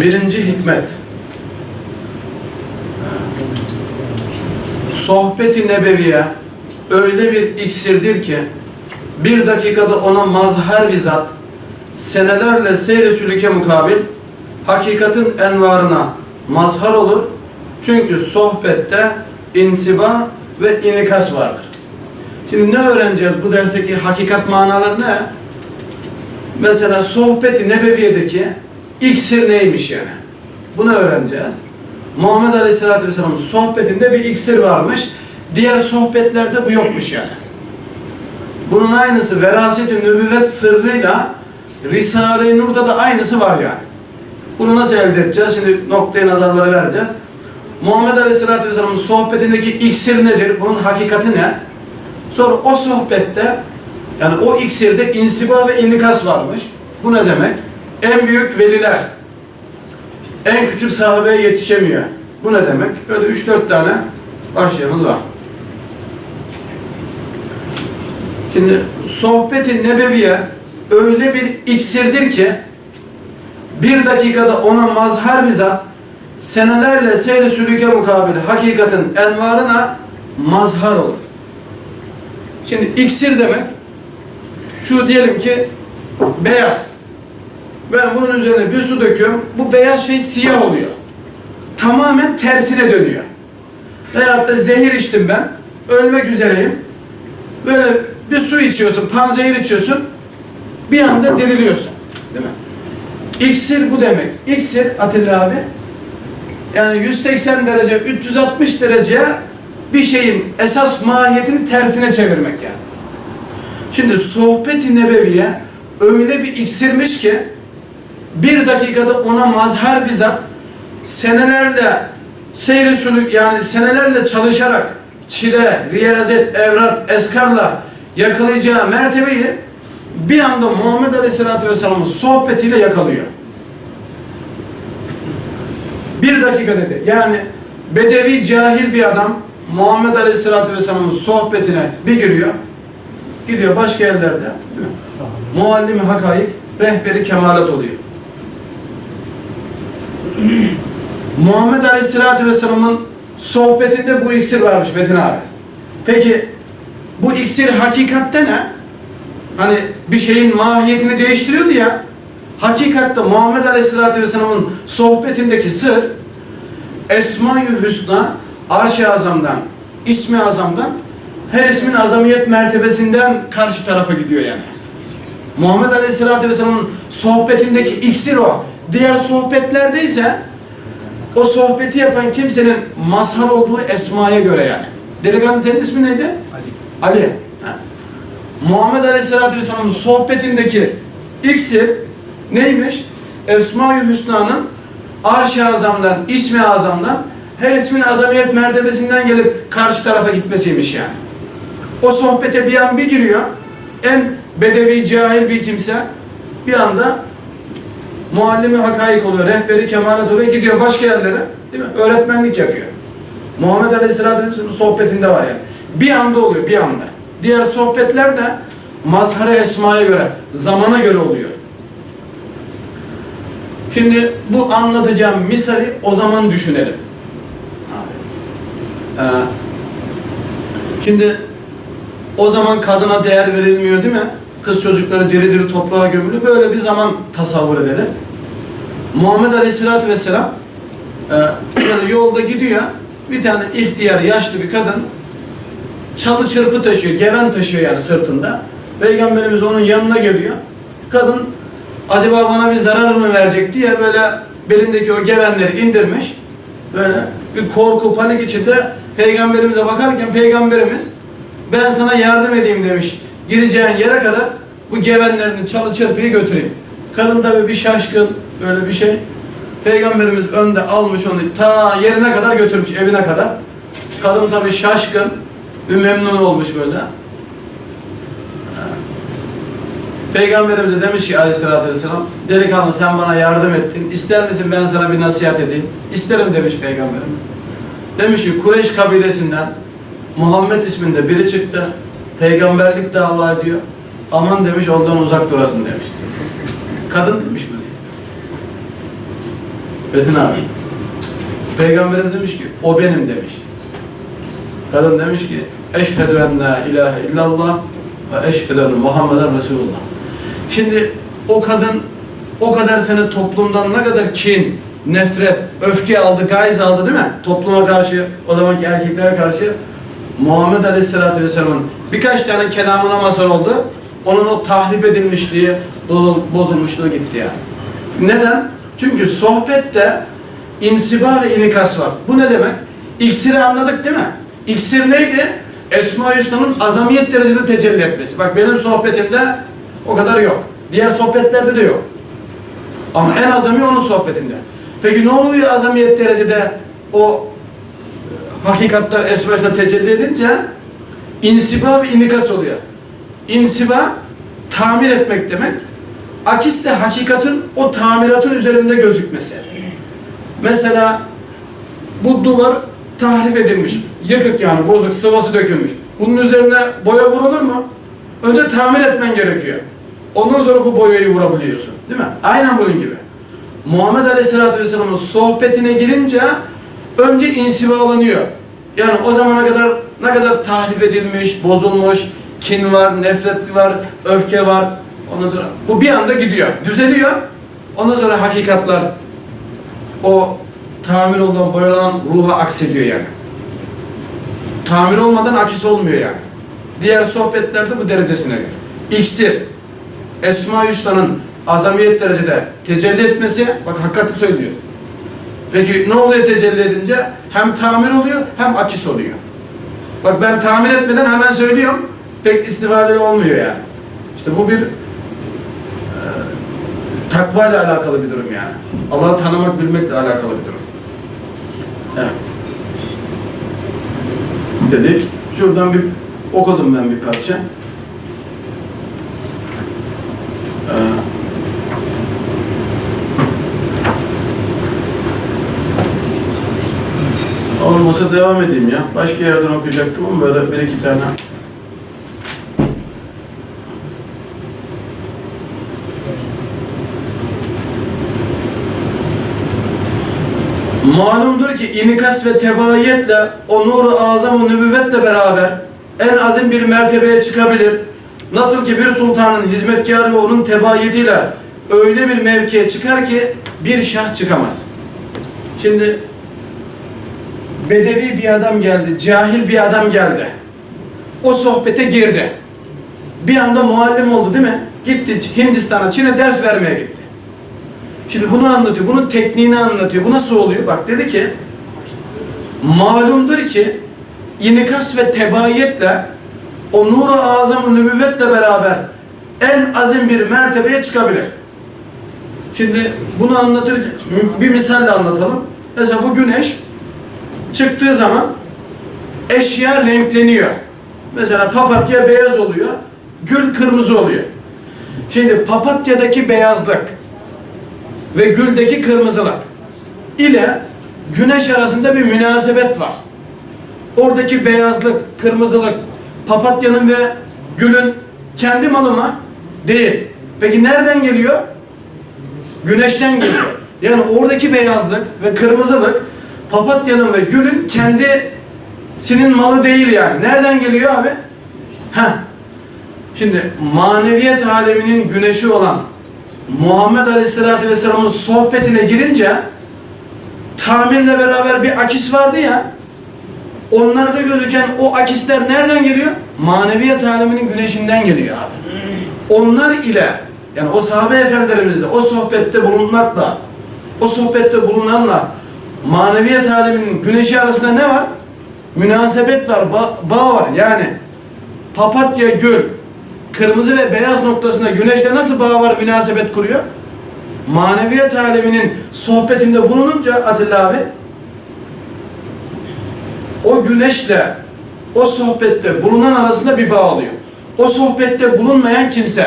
Birinci hikmet. Sohbeti nebeviye öyle bir iksirdir ki bir dakikada ona mazhar bir senelerle seyre sülüke mukabil hakikatin envarına mazhar olur. Çünkü sohbette insiba ve inikas vardır. Şimdi ne öğreneceğiz bu dersteki hakikat manaları ne? Mesela sohbeti nebeviyedeki iksir neymiş yani? Bunu öğreneceğiz. Muhammed Aleyhisselatü Vesselam'ın sohbetinde bir iksir varmış. Diğer sohbetlerde bu yokmuş yani. Bunun aynısı veraset-i nübüvvet sırrıyla Risale-i Nur'da da aynısı var yani. Bunu nasıl elde edeceğiz? Şimdi noktayı nazarlara vereceğiz. Muhammed Aleyhisselatü Vesselam'ın sohbetindeki iksir nedir? Bunun hakikati ne? Sonra o sohbette yani o iksirde insiba ve inikas varmış. Bu ne demek? En büyük veliler en küçük sahabeye yetişemiyor. Bu ne demek? Böyle 3-4 tane başlığımız var. Şimdi sohbeti nebeviye öyle bir iksirdir ki bir dakikada ona mazhar bir zat senelerle seyri sülüke mukabil hakikatin envarına mazhar olur. Şimdi iksir demek şu diyelim ki beyaz. Ben bunun üzerine bir su döküyorum. Bu beyaz şey siyah oluyor. Tamamen tersine dönüyor. Veyahut da zehir içtim ben. Ölmek üzereyim. Böyle bir su içiyorsun, panzehir içiyorsun. Bir anda diriliyorsun. Değil mi? İksir bu demek. İksir Atilla abi yani 180 derece, 360 derece bir şeyin esas mahiyetini tersine çevirmek yani. Şimdi sohbet-i nebeviye öyle bir iksirmiş ki bir dakikada ona mazhar bir zat senelerle seyri sülük yani senelerle çalışarak çile, riyazet, evrat, eskarla yakalayacağı mertebeyi bir anda Muhammed Aleyhisselatü Vesselam'ın sohbetiyle yakalıyor. Bir dakika dedi. Yani bedevi cahil bir adam Muhammed Aleyhisselatü Vesselam'ın sohbetine bir giriyor. Gidiyor başka yerlerde. Muallimi hakaik, rehberi kemalat oluyor. Muhammed Aleyhisselatü Vesselam'ın sohbetinde bu iksir varmış Metin abi. Peki bu iksir hakikatte ne? Hani bir şeyin mahiyetini değiştiriyordu ya. Hakikatte Muhammed Aleyhisselatü Vesselam'ın sohbetindeki sır Esma-i Hüsna Arş-ı Azam'dan, İsmi Azam'dan her ismin azamiyet mertebesinden karşı tarafa gidiyor yani. Muhammed Aleyhisselatü Vesselam'ın sohbetindeki iksir o. Diğer sohbetlerde ise o sohbeti yapan kimsenin mazhar olduğu esmaya göre yani. Delikanlı senin ismin neydi? Ali. Ali. Ha. Muhammed Aleyhisselatü Vesselam'ın sohbetindeki iksir neymiş? Esma-i Hüsna'nın Arş-ı Azam'dan, İsmi Azam'dan her ismin azamiyet mertebesinden gelip karşı tarafa gitmesiymiş yani. O sohbete bir an bir giriyor. En bedevi, cahil bir kimse bir anda muallimi hakaik oluyor, rehberi kemalat oluyor, gidiyor başka yerlere, değil mi? Öğretmenlik yapıyor. Muhammed Aleyhisselatü Vesselam'ın sohbetinde var yani. Bir anda oluyor, bir anda. Diğer sohbetler de mazhar esmaya göre, zamana göre oluyor. Şimdi bu anlatacağım misali o zaman düşünelim. Ee, şimdi o zaman kadına değer verilmiyor değil mi? Kız çocukları diri diri toprağa gömülü. Böyle bir zaman tasavvur edelim. Muhammed Aleyhisselatü Vesselam e, böyle yolda gidiyor. Bir tane ihtiyar, yaşlı bir kadın çalı çırpı taşıyor, geven taşıyor yani sırtında. Peygamberimiz onun yanına geliyor. Kadın acaba bana bir zarar mı verecek diye böyle belindeki o gevenleri indirmiş. Böyle bir korku, panik içinde peygamberimize bakarken peygamberimiz ben sana yardım edeyim demiş. Gideceğin yere kadar bu gevenlerini çalı çırpıyı götüreyim. Kadın tabi bir şaşkın böyle bir şey. Peygamberimiz önde almış onu ta yerine kadar götürmüş evine kadar. Kadın tabi şaşkın bir memnun olmuş böyle. Peygamberimiz de demiş ki aleyhissalatü vesselam delikanlı sen bana yardım ettin. İster misin ben sana bir nasihat edeyim? İsterim demiş peygamberimiz. Demiş ki Kureyş kabilesinden Muhammed isminde biri çıktı. Peygamberlik dava ediyor. Aman demiş ondan uzak durasın demiş. Kadın demiş böyle. Metin abi. Peygamberim demiş ki o benim demiş. Kadın demiş ki eşhedü en la ilahe illallah ve eşhedü enne Muhammeden Resulullah. Şimdi o kadın o kadar sene toplumdan ne kadar kin, nefret, öfke aldı, gayz aldı değil mi? Topluma karşı, o zamanki erkeklere karşı Muhammed Aleyhisselatü Vesselam'ın birkaç tane kelamına mazhar oldu. Onun o tahrip edilmişliği, bozul- bozulmuşluğu gitti yani. Neden? Çünkü sohbette insiba ve inikas var. Bu ne demek? İksiri anladık değil mi? İksir neydi? Esma Hüsna'nın azamiyet derecede tecelli etmesi. Bak benim sohbetimde o kadar yok. Diğer sohbetlerde de yok. Ama en azami onun sohbetinde. Peki ne oluyor azamiyet derecede o hakikatler Hüsna tecelli edince insiba ve inikas oluyor. İnsiba tamir etmek demek. Akis de hakikatin o tamiratın üzerinde gözükmesi. Mesela bu duvar tahrip edilmiş. Yıkık yani bozuk, sıvası dökülmüş. Bunun üzerine boya vurulur mu? Önce tamir etmen gerekiyor. Ondan sonra bu boyayı vurabiliyorsun. Değil mi? Aynen bunun gibi. Muhammed Aleyhisselatü Vesselam'ın sohbetine girince önce insibalanıyor. Yani o zamana kadar ne kadar tahrip edilmiş, bozulmuş, kin var, nefret var, öfke var. Ondan sonra bu bir anda gidiyor, düzeliyor. Ondan sonra hakikatler o tamir olan, boyalanan ruha aksediyor yani. Tamir olmadan akis olmuyor yani. Diğer sohbetlerde bu derecesine göre. İksir, Esma Hüsna'nın azamiyet derecede tecelli etmesi, bak hakikati söylüyor. Peki ne oluyor tecelli edince? Hem tamir oluyor hem akis oluyor. Bak ben tamir etmeden hemen söylüyorum, pek istifadeli olmuyor yani. İşte bu bir e, takva ile alakalı bir durum yani. Allah'ı tanımak, bilmekle alakalı bir durum. Evet. Dedik. Şuradan bir okudum ben bir parça. Ee, Olmasa devam edeyim ya. Başka yerden okuyacaktım ama böyle bir iki tane. Malumdur ki inikas ve tebaiyetle o nuru azam o nübüvvetle beraber en azim bir mertebeye çıkabilir. Nasıl ki bir sultanın hizmetkarı ve onun tebaiyetiyle öyle bir mevkiye çıkar ki bir şah çıkamaz. Şimdi bedevi bir adam geldi, cahil bir adam geldi. O sohbete girdi. Bir anda muallim oldu değil mi? Gitti Hindistan'a, Çin'e ders vermeye gitti. Şimdi bunu anlatıyor, bunun tekniğini anlatıyor. Bu nasıl oluyor? Bak dedi ki, malumdur ki inikas ve tebaiyetle o nuru azam nübüvvetle beraber en azim bir mertebeye çıkabilir. Şimdi bunu anlatırken bir misalle anlatalım. Mesela bu güneş çıktığı zaman eşya renkleniyor. Mesela papatya beyaz oluyor, gül kırmızı oluyor. Şimdi papatyadaki beyazlık ve güldeki kırmızılık ile güneş arasında bir münasebet var. Oradaki beyazlık, kırmızılık papatyanın ve gülün kendi malı mı? Değil. Peki nereden geliyor? Güneşten geliyor. Yani oradaki beyazlık ve kırmızılık papatyanın ve gülün kendisinin malı değil yani. Nereden geliyor abi? Heh. Şimdi maneviyet aleminin güneşi olan Muhammed Aleyhisselatü Vesselam'ın sohbetine girince tamirle beraber bir akis vardı ya onlarda gözüken o akisler nereden geliyor? Maneviyet aleminin güneşinden geliyor abi. Onlar ile yani o sahabe efendilerimizle o sohbette bulunmakla o sohbette bulunanla maneviyet aleminin güneşi arasında ne var? Münasebet var, ba- bağ var. Yani papatya gül kırmızı ve beyaz noktasında güneşle nasıl bağ var, münasebet kuruyor? Maneviyat aleminin sohbetinde bulununca Atilla abi o güneşle o sohbette bulunan arasında bir bağ oluyor. O sohbette bulunmayan kimse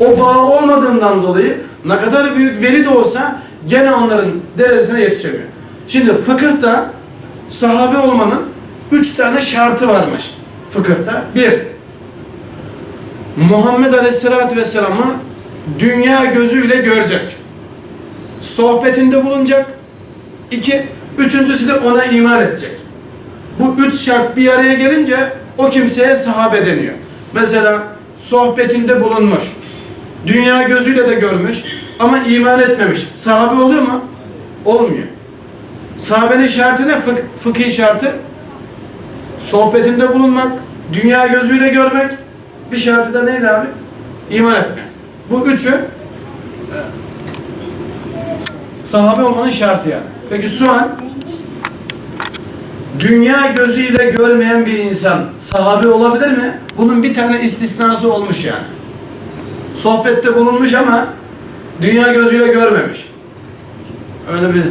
o bağ olmadığından dolayı ne kadar büyük veli de olsa gene onların derecesine yetişemiyor. Şimdi fıkıhta sahabe olmanın üç tane şartı varmış fıkıhta. Bir, Muhammed Aleyhisselatü Vesselam'ı dünya gözüyle görecek. sohbetinde bulunacak. İki, üçüncüsü de ona iman edecek. Bu üç şart bir araya gelince o kimseye sahabe deniyor. Mesela sohbetinde bulunmuş, dünya gözüyle de görmüş ama iman etmemiş. Sahabe oluyor mu? Olmuyor. Sahabenin şartı ne? Fık, fıkhi şartı. Sohbetinde bulunmak, dünya gözüyle görmek. Bir şartı da neydi abi? İman etmek. Bu üçü sahabe olmanın şartı yani. Peki sual dünya gözüyle görmeyen bir insan sahabe olabilir mi? Bunun bir tane istisnası olmuş yani. Sohbette bulunmuş ama dünya gözüyle görmemiş. Öyle bir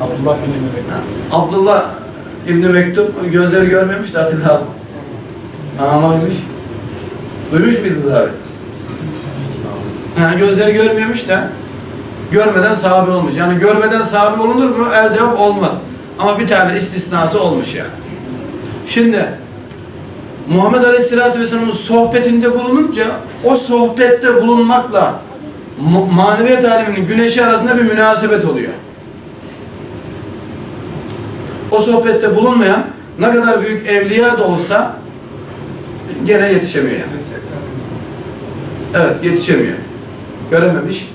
Abdullah bin Ebu Abdullah İbni Mektum gözleri görmemiş de Atilla abi. Anlamış. Duymuş muydunuz abi? Ha, gözleri görmüyormuş da görmeden sahabe olmuş. Yani görmeden sahabe olunur mu? El cevap olmaz. Ama bir tane istisnası olmuş yani. Şimdi Muhammed Aleyhisselatü Vesselam'ın sohbetinde bulununca o sohbette bulunmakla maneviyat aleminin güneşi arasında bir münasebet oluyor. O sohbette bulunmayan ne kadar büyük evliya da olsa gene yetişemiyor yani. Evet yetişemiyor. Görememiş.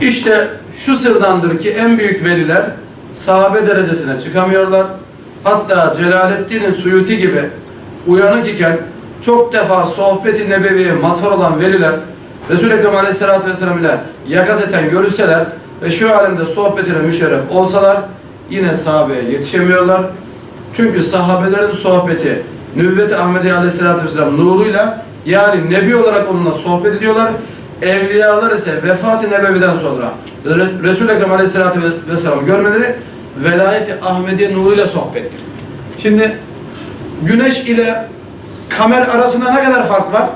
İşte şu sırdandır ki en büyük veliler sahabe derecesine çıkamıyorlar. Hatta Celaleddin Suyuti gibi uyanık iken çok defa sohbeti nebeviye mazhar olan veliler Resul-i Ekrem Aleyhisselatü Vesselam ile yakazeten görüşseler ve şu alemde sohbetine müşerref olsalar yine sahabeye yetişemiyorlar. Çünkü sahabelerin sohbeti Nübüvvet-i Ahmedi Aleyhisselatü Vesselam nuruyla yani nebi olarak onunla sohbet ediyorlar. Evliyalar ise vefat-ı nebeviden sonra Re- Resul-i Ekrem Aleyhisselatü Vesselam görmeleri velayet-i Ahmediye nuruyla sohbettir. Şimdi güneş ile kamer arasında ne kadar fark var?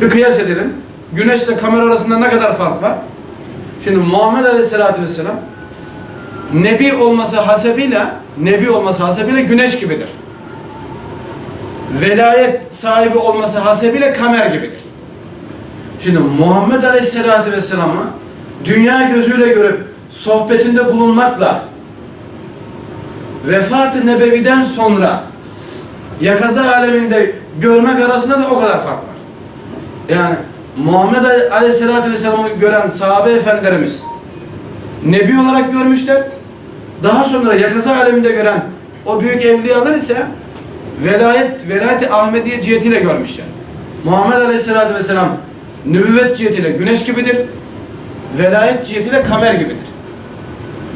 Bir kıyas edelim. Güneşle kamer arasında ne kadar fark var? Şimdi Muhammed Aleyhisselatü Vesselam Nebi olması hasebiyle Nebi olması hasebiyle güneş gibidir. Velayet sahibi olması hasebiyle kamer gibidir. Şimdi Muhammed Aleyhisselatü Vesselam'ı dünya gözüyle görüp sohbetinde bulunmakla vefat-ı nebeviden sonra yakaza aleminde görmek arasında da o kadar fark var. Yani Muhammed Aleyhisselatü Vesselam'ı gören sahabe efendilerimiz Nebi olarak görmüşler. Daha sonra yakaza aleminde gören o büyük evliyalar ise velayet, velayet-i Ahmediye cihetiyle görmüşler. Muhammed Aleyhisselatü Vesselam nübüvvet cihetiyle güneş gibidir. Velayet cihetiyle kamer gibidir.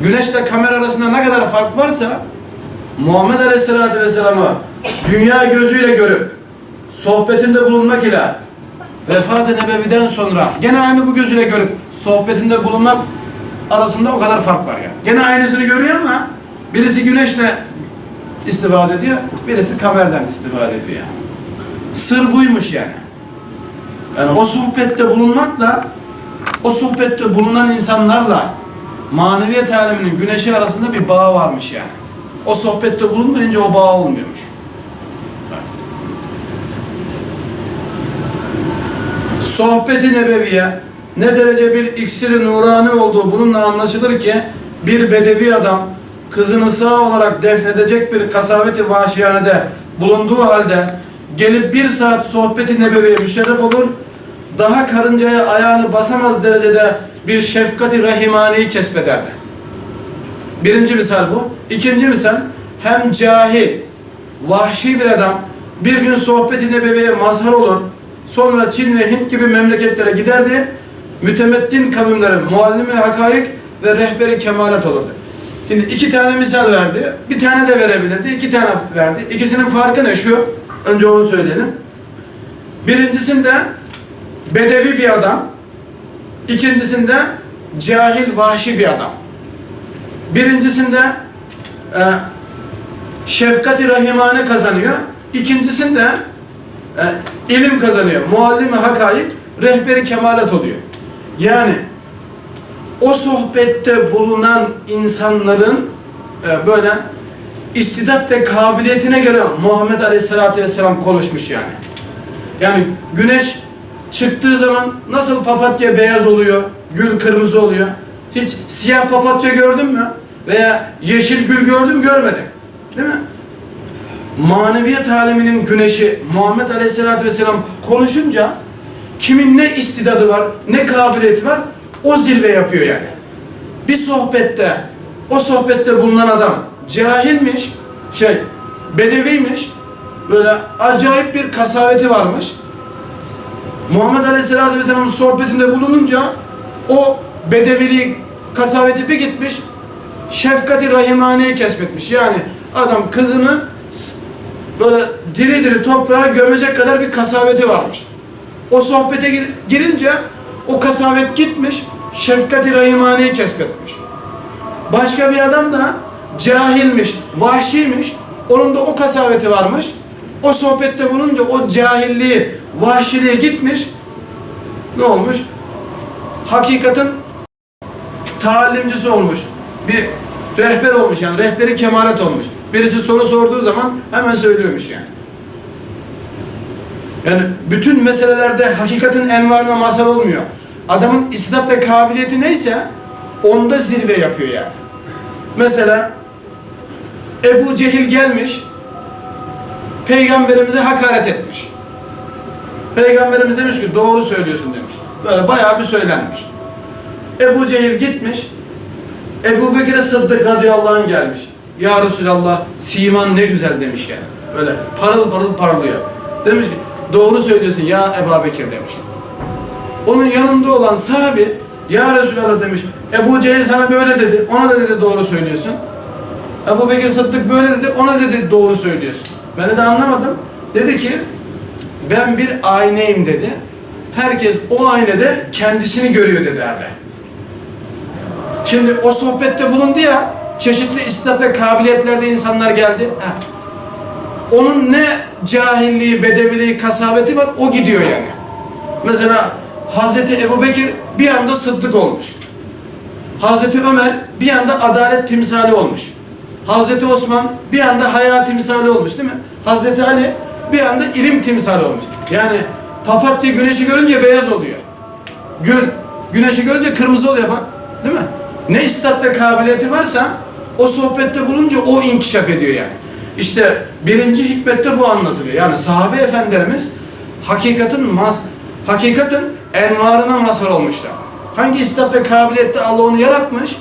Güneşle kamer arasında ne kadar fark varsa Muhammed Aleyhisselatü Vesselam'ı dünya gözüyle görüp sohbetinde bulunmak ile vefat-ı nebeviden sonra gene aynı bu gözüyle görüp sohbetinde bulunmak arasında o kadar fark var yani. Gene aynısını görüyor ama birisi güneşle istifade ediyor, birisi kamerden istifade ediyor yani. Sır buymuş yani. Yani o sohbette bulunmakla o sohbette bulunan insanlarla maneviyat aleminin güneşi arasında bir bağ varmış yani. O sohbette bulunmayınca o bağ olmuyormuş. Sohbeti nebeviye ne derece bir iksiri nurani olduğu bununla anlaşılır ki bir bedevi adam kızını sağ olarak defnedecek bir kasaveti vahşiyanede bulunduğu halde gelip bir saat sohbeti nebeviye müşerref olur daha karıncaya ayağını basamaz derecede bir şefkati rahimaniyi kesbederdi. Birinci misal bu. İkinci misal hem cahil, vahşi bir adam bir gün sohbeti nebeviye mazhar olur. Sonra Çin ve Hint gibi memleketlere giderdi. Mütemettin kavimlere muallimi hakaik ve rehberi kemalat olurdu. Şimdi iki tane misal verdi. Bir tane de verebilirdi. iki tane verdi. İkisinin farkı ne şu? Önce onu söyleyelim. Birincisinde bedevi bir adam. İkincisinde cahil, vahşi bir adam. Birincisinde e, şefkati rahimane kazanıyor. İkincisinde e, ilim kazanıyor. Muallimi hakaik, rehberi kemalat oluyor. Yani o sohbette bulunan insanların e, böyle istidat ve kabiliyetine göre Muhammed Aleyhisselatü Vesselam konuşmuş yani. Yani güneş çıktığı zaman nasıl papatya beyaz oluyor, gül kırmızı oluyor. Hiç siyah papatya gördün mü? Veya yeşil gül gördün mü? Görmedin. Değil mi? Maneviyat aleminin güneşi Muhammed Aleyhisselatü Vesselam konuşunca kimin ne istidadı var, ne kabiliyeti var o zirve yapıyor yani. Bir sohbette, o sohbette bulunan adam cahilmiş, şey, bedeviymiş, böyle acayip bir kasaveti varmış. Muhammed Aleyhisselatü Vesselam'ın sohbetinde bulununca o bedeviliği, kasaveti bir gitmiş, şefkati rahimaneyi kesbetmiş. Yani adam kızını böyle diri diri toprağa gömecek kadar bir kasaveti varmış. O sohbete gir- girince o kasavet gitmiş, şefkati rahimaneyi kesbetmiş. Başka bir adam da cahilmiş, vahşiymiş. Onun da o kasaveti varmış. O sohbette bulunca o cahilliği, vahşiliğe gitmiş. Ne olmuş? Hakikatin talimcisi olmuş. Bir rehber olmuş yani. Rehberi kemalet olmuş. Birisi soru sorduğu zaman hemen söylüyormuş yani. Yani bütün meselelerde hakikatin envarına mazhar olmuyor. Adamın istat ve kabiliyeti neyse onda zirve yapıyor yani. Mesela Ebu Cehil gelmiş peygamberimize hakaret etmiş. Peygamberimiz demiş ki doğru söylüyorsun demiş. Böyle bayağı bir söylenmiş. Ebu Cehil gitmiş. Ebu Bekir'e Sıddık radıyallahu anh gelmiş. Ya Resulallah siman ne güzel demiş yani. Böyle parıl parıl parlıyor. Demiş ki doğru söylüyorsun ya Ebu Bekir demiş. Onun yanında olan sahabi ya Resulallah demiş. Ebu Cehil sana böyle dedi. Ona da dedi doğru söylüyorsun. Ebu Bekir Sıddık böyle dedi. Ona dedi doğru söylüyorsun. Ben de anlamadım. Dedi ki ben bir aynayım dedi. Herkes o aynada kendisini görüyor dedi abi. Şimdi o sohbette bulundu ya, çeşitli istat ve kabiliyetlerde insanlar geldi. Onun ne cahilliği, bedeviliği, kasaveti var, o gidiyor yani. Mesela Hazreti Ebu bir anda sıddık olmuş. Hazreti Ömer bir anda adalet timsali olmuş. Hazreti Osman bir anda hayat timsali olmuş değil mi? Hazreti Ali bir anda ilim timsali olmuş. Yani papatya güneşi görünce beyaz oluyor. Gül güneşi görünce kırmızı oluyor bak. Değil mi? Ne istat kabiliyeti varsa o sohbette bulunca o inkişaf ediyor yani. İşte birinci hikmette bu anlatılıyor. Yani sahabe efendilerimiz hakikatin mas hakikatin envarına mazhar olmuşlar. Hangi istat ve kabiliyette Allah onu yaratmış?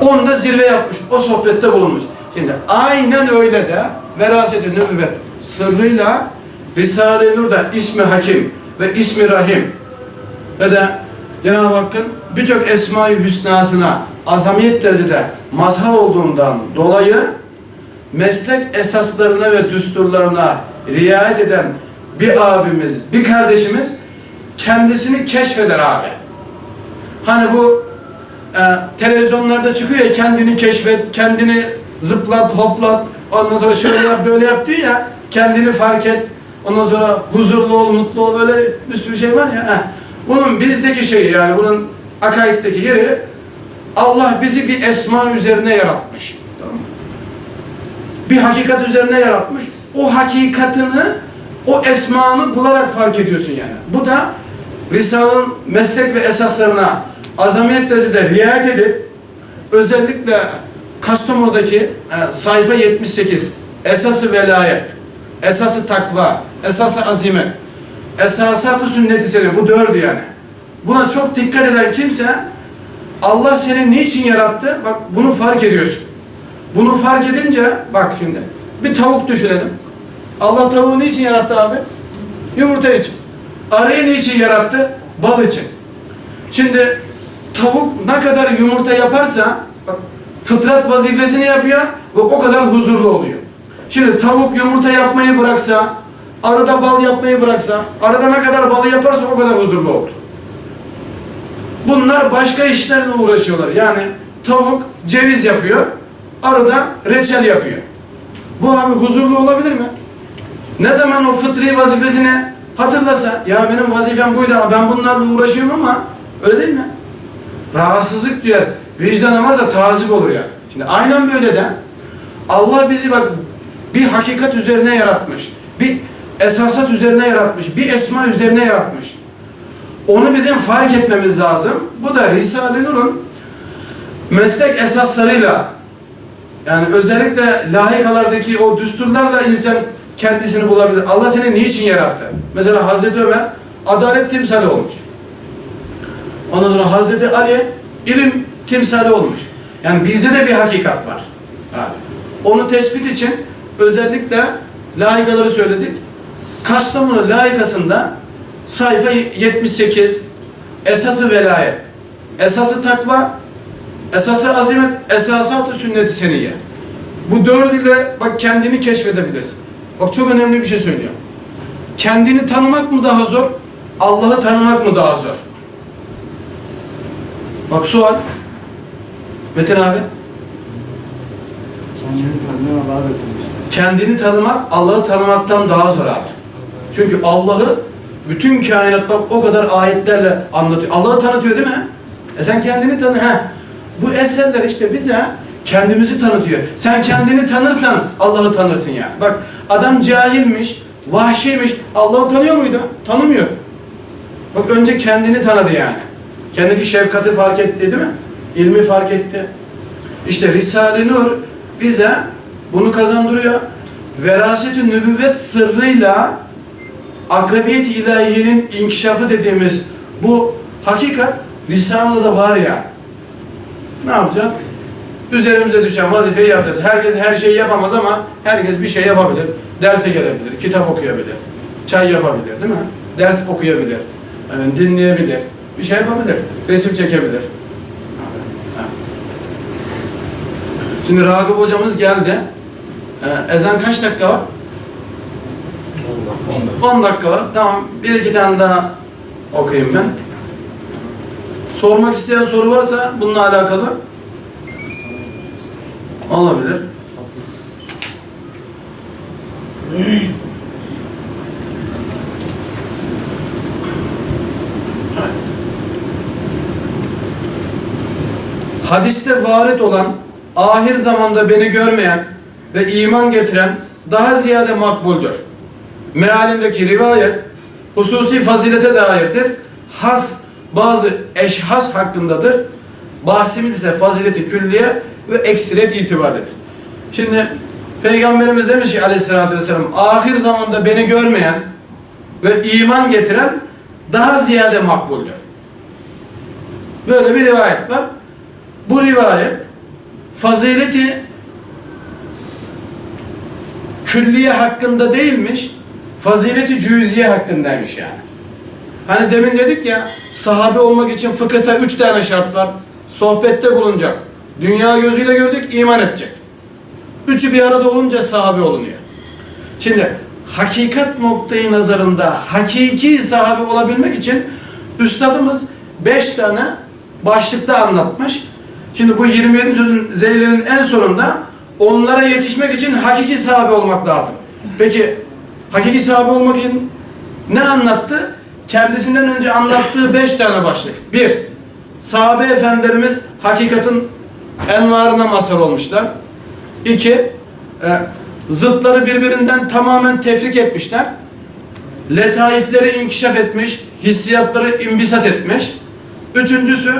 Onda zirve yapmış. O sohbette bulunmuş. Şimdi aynen öyle de veraset-i nübüvvet sırrıyla Risale-i Nur'da ismi Hakim ve ismi Rahim ve de Cenab-ı Hakk'ın birçok esma-i hüsnasına azamiyet derecede mazhar olduğundan dolayı meslek esaslarına ve düsturlarına riayet eden bir abimiz, bir kardeşimiz kendisini keşfeder abi. Hani bu e, televizyonlarda çıkıyor ya kendini keşfet, kendini zıplat, hoplat, ondan sonra şöyle yap, böyle yap diyor ya, kendini fark et, ondan sonra huzurlu ol, mutlu ol, böyle bir sürü şey var ya. heh. Bunun bizdeki şeyi yani bunun akaitteki yeri Allah bizi bir esma üzerine yaratmış. Tamam mı? Bir hakikat üzerine yaratmış. O hakikatini, o esmanı bularak fark ediyorsun yani. Bu da Risale'nin meslek ve esaslarına azamiyet derecede riayet edip özellikle Kastamonu'daki e, sayfa 78 esası velayet, esası takva, esası azimet, esasat-ı sünnet-i bu dördü yani. Buna çok dikkat eden kimse Allah seni niçin yarattı? Bak bunu fark ediyorsun. Bunu fark edince bak şimdi bir tavuk düşünelim. Allah tavuğu niçin yarattı abi? Yumurta için. Arıyı niçin yarattı? Bal için. Şimdi tavuk ne kadar yumurta yaparsa bak, fıtrat vazifesini yapıyor ve o kadar huzurlu oluyor. Şimdi tavuk yumurta yapmayı bıraksa, arıda bal yapmayı bıraksa, arıda ne kadar balı yaparsa o kadar huzurlu olur. Bunlar başka işlerle uğraşıyorlar. Yani tavuk ceviz yapıyor, arıda reçel yapıyor. Bu abi huzurlu olabilir mi? Ne zaman o fıtri vazifesini hatırlasa, ya benim vazifem buydu ama ben bunlarla uğraşıyorum ama öyle değil mi? Rahatsızlık duyar, vicdanı varsa tazik olur yani. Şimdi aynen böyle de Allah bizi bak bir hakikat üzerine yaratmış. Bir esasat üzerine yaratmış. Bir esma üzerine yaratmış. Onu bizim fark etmemiz lazım. Bu da Risale-i Nur'un meslek esaslarıyla yani özellikle lahikalardaki o düsturlarla insan kendisini bulabilir. Allah seni niçin yarattı? Mesela Hazreti Ömer adalet timsali olmuş. Ondan sonra Hazreti Ali ilim timsali olmuş. Yani bizde de bir hakikat var. Onu tespit için özellikle layıkaları söyledik. Kastamonu layıkasında sayfa 78 esası velayet, esası takva, esası azimet, esasatı sünnet-i seniyye. Bu dördüyle bak kendini keşfedebilirsin. Bak çok önemli bir şey söylüyorum. Kendini tanımak mı daha zor, Allah'ı tanımak mı daha zor? Bak sual. Metin abi. Kendini da tanır. Kendini tanımak Allah'ı tanımaktan daha zor abi. Çünkü Allah'ı bütün kainat bak o kadar ayetlerle anlatıyor. Allah'ı tanıtıyor değil mi? E sen kendini tanı. Heh. Bu eserler işte bize kendimizi tanıtıyor. Sen kendini tanırsan Allah'ı tanırsın ya. Bak adam cahilmiş, vahşiymiş. Allah'ı tanıyor muydu? Tanımıyor. Bak önce kendini tanıdı yani. Kendiki şefkati fark etti değil mi? İlmi fark etti. İşte Risale-i Nur bize bunu kazandırıyor. Veraset-i nübüvvet sırrıyla akrabiyet-i ilahiyenin inkişafı dediğimiz bu hakikat lisanında da var ya. Ne yapacağız? Üzerimize düşen vazifeyi yapacağız. Herkes her şeyi yapamaz ama herkes bir şey yapabilir. Derse gelebilir, kitap okuyabilir, çay yapabilir değil mi? Ders okuyabilir, yani dinleyebilir, bir şey yapabilir, resim çekebilir. Şimdi Ragıp hocamız geldi. Ee, ezan kaç dakika var? 10 dakika var. Tamam. Bir iki tane daha okuyayım ben. Sormak isteyen soru varsa bununla alakalı olabilir. Hadiste varit olan ahir zamanda beni görmeyen ve iman getiren daha ziyade makbuldür. Mealindeki rivayet hususi fazilete dairdir. Has bazı eşhas hakkındadır. Bahsimiz ise fazileti külliye ve eksiret itibarlıdır. Şimdi Peygamberimiz demiş ki aleyhissalatü vesselam ahir zamanda beni görmeyen ve iman getiren daha ziyade makbuldür. Böyle bir rivayet var. Bu rivayet fazileti külliye hakkında değilmiş, fazileti cüziye hakkındaymış yani. Hani demin dedik ya, sahabe olmak için fıkıhta üç tane şart var. Sohbette bulunacak, dünya gözüyle görecek, iman edecek. Üçü bir arada olunca sahabe olunuyor. Şimdi hakikat noktayı nazarında hakiki sahabe olabilmek için üstadımız beş tane başlıkta anlatmış. Şimdi bu 27 sözün zeylerinin en sonunda onlara yetişmek için hakiki sahabe olmak lazım. Peki hakiki sahabe olmak için ne anlattı? Kendisinden önce anlattığı beş tane başlık. Bir, sahabe efendilerimiz hakikatin envarına mazhar olmuşlar. İki, e, zıtları birbirinden tamamen tefrik etmişler. Letaifleri inkişaf etmiş, hissiyatları imbisat etmiş. Üçüncüsü,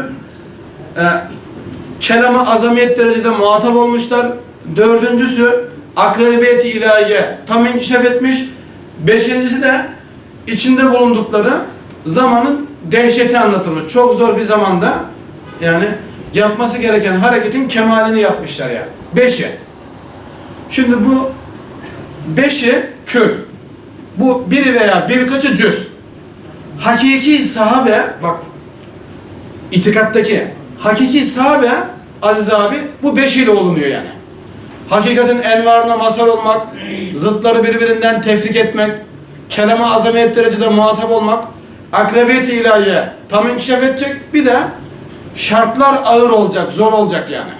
e, kelama azamiyet derecede muhatap olmuşlar. Dördüncüsü akrabiyeti ilahiye tam inkişaf etmiş. Beşincisi de içinde bulundukları zamanın dehşeti anlatılmış. Çok zor bir zamanda yani yapması gereken hareketin kemalini yapmışlar yani. Beşi. Şimdi bu beşi kül. Bu biri veya birkaçı cüz. Hakiki sahabe bak itikattaki hakiki sahabe Aziz abi bu beş ile olunuyor yani. Hakikatin envarına mazhar olmak, zıtları birbirinden tefrik etmek, kelime azamet derecede muhatap olmak, akrabiyet-i ilahiye tam inkişaf edecek. Bir de şartlar ağır olacak, zor olacak yani.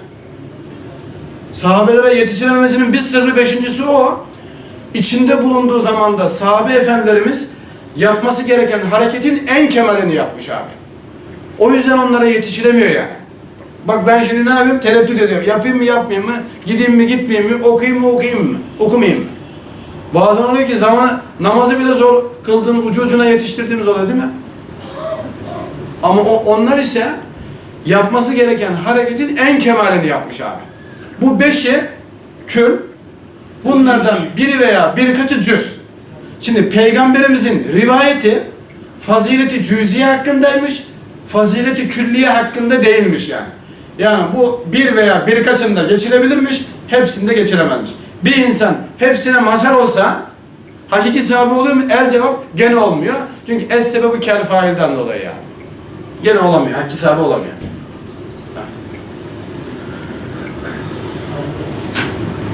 Sahabelere yetişememesinin bir sırrı beşincisi o. İçinde bulunduğu zamanda sahabe efendilerimiz yapması gereken hareketin en kemalini yapmış abi. O yüzden onlara yetişilemiyor yani. Bak ben şimdi ne yapayım? Tereddüt ediyorum. Yapayım mı yapmayayım mı? Gideyim mi gitmeyeyim mi? Okuyayım mı okuyayım mı? Okumayayım mı? Bazen oluyor ki zamanı namazı bile zor kıldığın ucu ucuna yetiştirdiğimiz oluyor değil mi? Ama o, onlar ise yapması gereken hareketin en kemalini yapmış abi. Bu beşi kül, bunlardan biri veya birkaçı cüz. Şimdi peygamberimizin rivayeti fazileti cüziye hakkındaymış, fazileti külliye hakkında değilmiş yani. Yani bu bir veya birkaçında geçilebilirmiş, hepsinde geçilemezmiş. Bir insan hepsine mazhar olsa hakiki sahibi oluyor mu? El cevap gene olmuyor. Çünkü es sebebi kel failden dolayı yani. Gene olamıyor, hakiki sahibi olamıyor.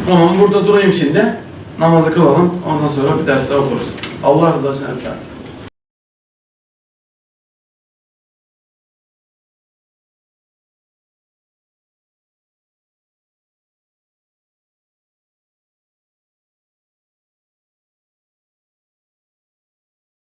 Tamam burada durayım şimdi. Namazı kılalım. Ondan sonra bir ders daha okuruz. Allah rızası için El Fatiha.